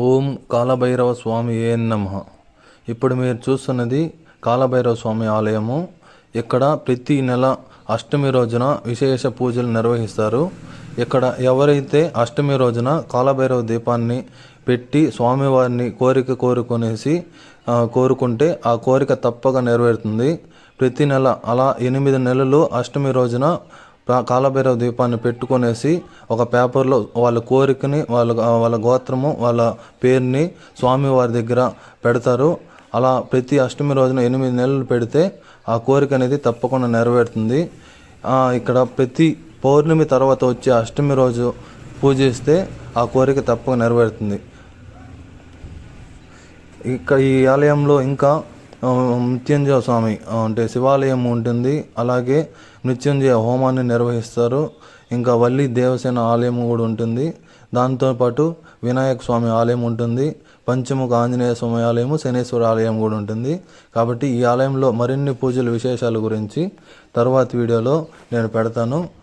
ఓం కాలభైరవ స్వామి ఏ నమ. ఇప్పుడు మీరు చూస్తున్నది కాలభైరవ స్వామి ఆలయము. ఇక్కడ ప్రతి నెల అష్టమి రోజున విశేష పూజలు నిర్వహిస్తారు. ఇక్కడ ఎవరైతే అష్టమి రోజున కాలభైరవ దీపాన్ని పెట్టి స్వామివారిని కోరిక కోరుకునేసి కోరుకుంటే ఆ కోరిక తప్పక నెరవేరుతుంది. ప్రతి నెల అలా ఎనిమిది నెలలు అష్టమి రోజున కాలభైరవ దీపాన్ని పెట్టుకునేసి ఒక పేపర్లో వాళ్ళ కోరికని వాళ్ళ వాళ్ళ గోత్రము వాళ్ళ పేరుని స్వామివారి దగ్గర పెడతారు. అలా ప్రతి అష్టమి రోజున ఎనిమిది నెలలు పెడితే ఆ కోరిక అనేది తప్పకుండా నెరవేరుతుంది. ఇక్కడ ప్రతి పౌర్ణమి తర్వాత వచ్చే అష్టమి రోజు పూజిస్తే ఆ కోరిక తప్పక నెరవేరుతుంది. ఇక్కడ ఈ ఆలయంలో ఇంకా మృత్యుంజయ స్వామి అంటే శివాలయం ఉంటుంది. అలాగే మృత్యుంజయ హోమాన్ని నిర్వహిస్తారు. ఇంకా వల్లి దేవసేన ఆలయం కూడా ఉంటుంది. దాంతోపాటు వినాయక స్వామి ఆలయం ఉంటుంది. పంచముఖ ఆంజనేయ స్వామి ఆలయము శనేశ్వర ఆలయం కూడా ఉంటుంది. కాబట్టి ఈ ఆలయంలో మరిన్ని పూజల విశేషాల గురించి తర్వాత వీడియోలో నేను పెడతాను.